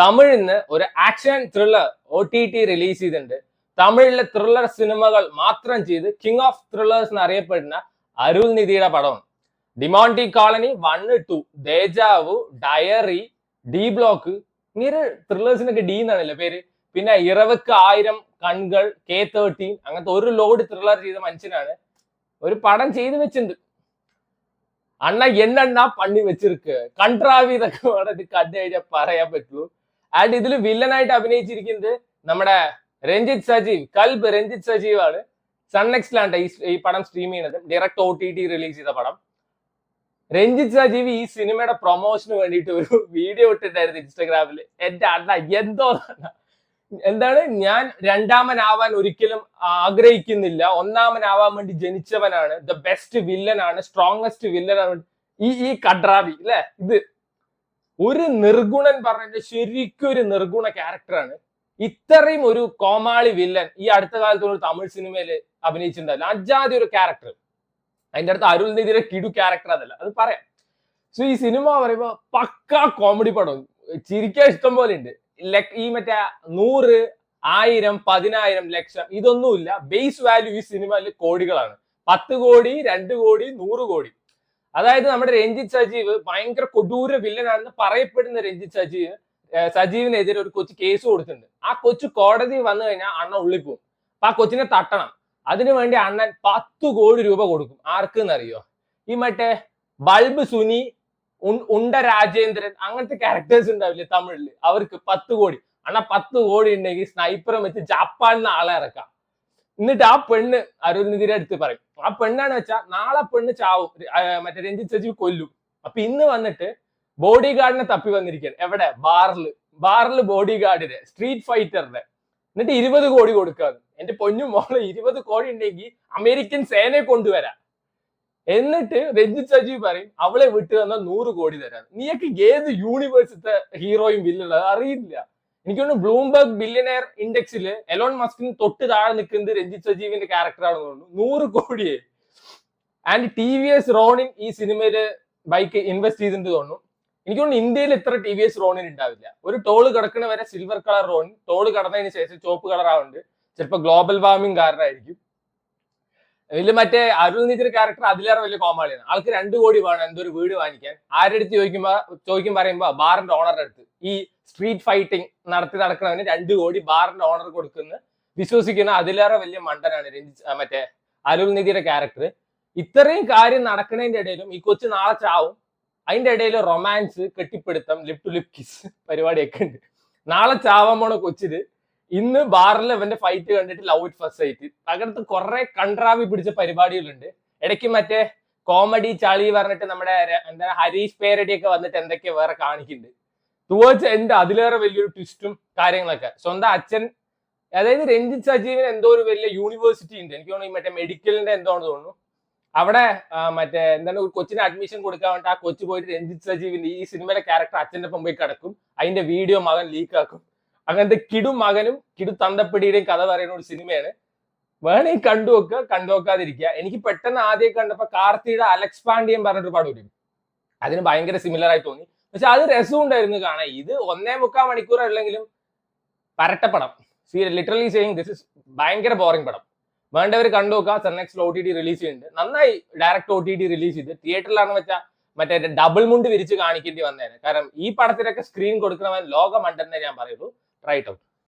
തമിഴിൽ നിന്ന് ഒരു action thriller O T T release ചെയ്തിട്ടുണ്ട്. തമിഴിലെ ത്രില്ലർ സിനിമകൾ മാത്രം ചെയ്ത് കിങ് ഓഫ് ത്രില്ലേഴ്സ് എന്ന് അറിയപ്പെടുന്ന അരുൾ നിധിയുടെ പടമാണ്. ഡിമോണ്ടി കോളനി വണ് ടു ദേജാവു ഡയറി ഡി ബ്ലോക്ക് ഇങ്ങനെ ത്രില്ലേഴ്സിനൊക്കെ ഡി എന്നാണല്ലേ പേര്. പിന്നെ ഇറവക്ക് ആയിരം കൺകൾ കെ തേർട്ടീൻ അങ്ങനത്തെ ഒരു ലോഡ് ത്രില്ലർ ചെയ്ത മനുഷ്യനാണ്. ഒരു പടം ചെയ്തു വെച്ചിട്ടുണ്ട്. അണ്ണ എണ്ണ പണി വെച്ചിരിക്ക്. കൺട്രാവി വേണം ഇത് കണ്ടു കഴിഞ്ഞാൽ പറയാൻ പറ്റുള്ളൂ. ആൻഡ് ഇതിൽ വില്ലനായിട്ട് അഭിനയിച്ചിരിക്കുന്നത് നമ്മുടെ രഞ്ജിത്ത് സജീവ് കൽബ് രഞ്ജിത്ത് സജീവ് ആണ് സൺനെക്സ്റ്റിലാണ് ഈ ഈ പടം സ്ട്രീം ചെയ്യുന്നത്. Direct O T T release ചെയ്ത പടം. രഞ്ജിത്ത് സജീവ് ഈ സിനിമയുടെ പ്രൊമോഷന് വേണ്ടിയിട്ട് ഒരു വീഡിയോ ഇട്ടിട്ടായിരുന്നു ഇൻസ്റ്റാഗ്രാമിൽ എന്റെ അണ്ണ എന്തോ എന്താണ്? ഞാൻ രണ്ടാമനാവാൻ ഒരിക്കലും ആഗ്രഹിക്കുന്നില്ല. ഒന്നാമനാവാൻ വേണ്ടി ജനിച്ചവനാണ്. ദ ബെസ്റ്റ് വില്ലൻ ആണ് സ്ട്രോങ്സ്റ്റ് വില്ലനാണ് ഈ ഈ കഡ്രാവി അല്ലെ? ഇത്. ഒരു നിർഗുണൻ പറഞ്ഞ ശരിക്കും ഒരു നിർഗുണ ക്യാരക്ടറാണ് ഇത്രയും ഒരു കോമാളി വില്ലൻ ഈ അടുത്ത കാലത്ത് ഒരു തമിഴ് സിനിമയിൽ അഭിനയിച്ചിട്ടുണ്ടല്ലോ അജാതി ഒരു ക്യാരക്ടർ അതിന്റെ അടുത്ത് അരുൾ നിധിയുടെ കിടു ക്യാരക്ടർ അതല്ല. അത് പറയാം. സോ ഈ സിനിമ പറയുമ്പോ പക്ക കോമഡി പടം. ചിരിക്കാൻ ഇഷ്ടം പോലെ ഉണ്ട്. ഈ മറ്റേ നൂറ് ആയിരം പതിനായിരം ലക്ഷം ഇതൊന്നുമില്ല. ബേസ് വാല്യൂ ഈ സിനിമയിൽ കോടികളാണ്. പത്ത് കോടി രണ്ട് കോടി നൂറ് കോടി. അതായത് നമ്മുടെ രഞ്ജിത്ത് സജീവ് ഭയങ്കര കൊടൂര വില്ലനാണെന്ന് പറയപ്പെടുന്ന രഞ്ജിത്ത് സജീവ് സജീവിനെതിരെ ഒരു കൊച്ചു കേസ് കൊടുത്തിട്ടുണ്ട്. ആ കൊച്ചു കോടതി വന്നു കഴിഞ്ഞാൽ അണ്ണ ഉള്ളിപ്പോവും അപ്പൊ ആ കൊച്ചിനെ തട്ടണം. അതിനു വേണ്ടി അണ്ണൻ പത്തു കോടി രൂപ കൊടുക്കും. ആർക്ക് എന്നറിയോ ഈ മറ്റേ ബൾബ് സുനി ഉണ്ട രാജേന്ദ്രൻ അങ്ങനത്തെ ക്യാരക്ടേഴ്സ് ഉണ്ടാവില്ലേ തമിഴിൽ? അവർക്ക് പത്ത് കോടി. അണ്ണ പത്ത് കോടി ഉണ്ടെങ്കിൽ സ്നൈപ്പറും വെച്ച് ജപ്പാനിൽ ആളെ ഇറക്കാം. എന്നിട്ട് ആ പെണ്ണ് അരുൾനിധിയുടെ അടുത്ത് പറയും. ആ പെണ്ണാണ് വെച്ചാൽ നാളെ പെണ്ണ് ചാവും. മറ്റേ രഞ്ജിത്ത് സജീവ് കൊല്ലും. അപ്പൊ ഇന്ന് വന്നിട്ട് ബോഡി ഗാർഡിനെ തപ്പി വന്നിരിക്കുകയാണ്. എവിടെ? ബാറിൽ. ബാറിൽ ബോഡി ഗാർഡിനെ സ്ട്രീറ്റ് ഫൈറ്ററിനെ എന്നിട്ട് ഇരുപത് കോടി കൊടുക്കാന്ന് എന്റെ പൊന്നു മോൾ ഇരുപത് കോടി ഉണ്ടെങ്കിൽ അമേരിക്കൻ സേനയെ കൊണ്ടുവരാം. എന്നിട്ട് രഞ്ജിത് സജീവ് പറയും അവളെ വിട്ടു തന്നാൽ നൂറ് കോടി തരാം. നീയൊക്കെ ഏത് യൂണിവേഴ്സിത്തെ ഹീറോയും വില്ലുള്ള അറിയില്ല. എനിക്ക് തോന്നുന്നു ബ്ലൂംബർഗ് ബില്യനെയർ ഇൻഡെക്സിൽ എലോൺ മസ്കിന് തൊട്ട് താഴെ നിൽക്കുന്നത് രഞ്ജിത് സജീവിന്റെ ക്യാരക്ടറാണെന്ന് തോന്നുന്നു. നൂറ് കോടിയെ. And T V S Ronin ഈ സിനിമയിൽ ബൈക്ക് ഇൻവെസ്റ്റ് ചെയ്തിട്ട് തോന്നുന്നു. എനിക്ക് തോന്നുന്നു ഇന്ത്യയിൽ ഇത്ര ടി വി എസ് റോണിൻ ഉണ്ടാവില്ല. ഒരു ടോൾ കിടക്കുന്ന വരെ സിൽവർ കളർ റോണിൻ ടോൾ കടന്നതിന് ശേഷം ചോപ്പ് കളർ ആവുന്നുണ്ട്. ചിലപ്പോൾ ഗ്ലോബൽ വാർമിംഗ് കാരണമായിരിക്കും. ഇതിൽ മറ്റേ അരുൺ അരുൾനിധിയുടെ ക്യാരക്ടർ അതിലേറെ വലിയ കോമാളിയാണ്. ആൾക്ക് രണ്ട് കോടി വേണം എന്തോ ഒരു വീട് വാങ്ങിക്കാൻ? ആരുടെ അടുത്ത് ചോദിക്കുമ്പോ ചോദിക്കും പറയുമ്പോ ബാറിന്റെ ഓണറുടെ അടുത്ത്. ഈ സ്ട്രീറ്റ് ഫൈറ്റിംഗ് നടത്തി നടക്കുന്നവന് രണ്ട് കോടി ബാറിന്റെ ഓണർ കൊടുക്കുന്നു വിശ്വസിക്കുന്ന അതിലേറെ വലിയ മണ്ടനാണ് രഞ്ജിത്ത് മറ്റേ അരുൾ നിധിയുടെ ക്യാരക്ടർ ഇത്രയും കാര്യം നടക്കുന്നതിന്റെ ഇടയിലും ഈ കൊച്ചു നാളെ ചാവും. അതിന്റെ ഇടയിൽ റൊമാൻസ് കെട്ടിപ്പിടുത്തം ലിപ് ടു ലിപ് കിസ് പരിപാടിയൊക്കെ ഉണ്ട്. നാളെ ചാവാൻ പോണ കൊച്ചിന് ഇന്ന് ബാറിൽ ഇവന്റെ ഫൈറ്റ് കണ്ടിട്ട് ലവ് ഇറ്റ് ഫസ്റ്റ് സൈറ്റ് അങ്ങനത്തെ കുറെ കൺട്രാവി പിടിച്ച പരിപാടികളുണ്ട്. ഇടയ്ക്ക് മറ്റേ കോമഡി ചളി പറഞ്ഞിട്ട് നമ്മുടെ എന്താ ഹരീഷ് പേരടി ഒക്കെ വന്നിട്ട് എന്തൊക്കെയോ വേറെ കാണിക്കുന്നുണ്ട്. ടുവേർഡ്സ് എൻഡ് അതിലേറെ വലിയൊരു ട്വിസ്റ്റും കാര്യങ്ങളൊക്കെ. സ്വന്തം അച്ഛൻ അതായത് രഞ്ജിത്ത് സജീവിന് എന്തോ ഒരു വലിയ യൂണിവേഴ്സിറ്റി ഉണ്ട്. എനിക്ക് തോന്നുന്നു മറ്റേ മെഡിക്കലിന്റെ എന്തോ തോന്നുന്നു. അവിടെ മറ്റേ എന്താണ് ഒരു കൊച്ചിന് അഡ്മിഷൻ കൊടുക്കാൻ വേണ്ടി ആ കൊച്ചു പോയിട്ട് രഞ്ജിത്ത് സജീവിന്റെ ഈ സിനിമയിലെ ക്യാരക്ടർ അച്ഛന്റെ പോയി കിടക്കും. അതിന്റെ വീഡിയോ മകൻ ലീക്ക് ആക്കും. അങ്ങനത്തെ കിടു മകനും കിടു തന്തപ്പിടിയുടെയും കഥ പറയുന്ന ഒരു സിനിമയാണ് വേണേ കണ്ടു വെക്കുക കണ്ടു വെക്കാതിരിക്കുക എനിക്ക് പെട്ടെന്ന് ആദ്യം കണ്ടപ്പോ കാർത്തിയുടെ അലക്സ് പാണ്ഡ്യൻ പറഞ്ഞിട്ട് പടം വരും അതിന് ഭയങ്കര സിമിലർ ആയി തോന്നി. പക്ഷെ അത് രസമുണ്ടായിരുന്നു കാണാൻ. ഇത് ഒന്നേ മുക്കാൽ മണിക്കൂർ അല്ലെങ്കിലും പരട്ടപ്പടം. ലിറ്ററലി സെയിങ് ദിസ് ഇസ് ഭയങ്കര ബോറിംഗ് പടം. വേണ്ടവർ കണ്ടു നോക്കുക. സെനെക്സ് ഒ ടി ടി റിലീസ് ചെയ്യുന്നുണ്ട്. നന്നായി direct O T T release ചെയ്ത്. തിയേറ്ററിലാണെന്ന് വെച്ചാൽ മറ്റേ ഡബിൾ മുണ്ട് വിരിച്ച് കാണിക്കേണ്ടി വന്നേനെ. കാരണം ഈ പടത്തിനൊക്കെ സ്ക്രീൻ കൊടുക്കണമെന്ന് ലോകമണ്ടെന്നേ ഞാൻ പറയുള്ളൂ. Write out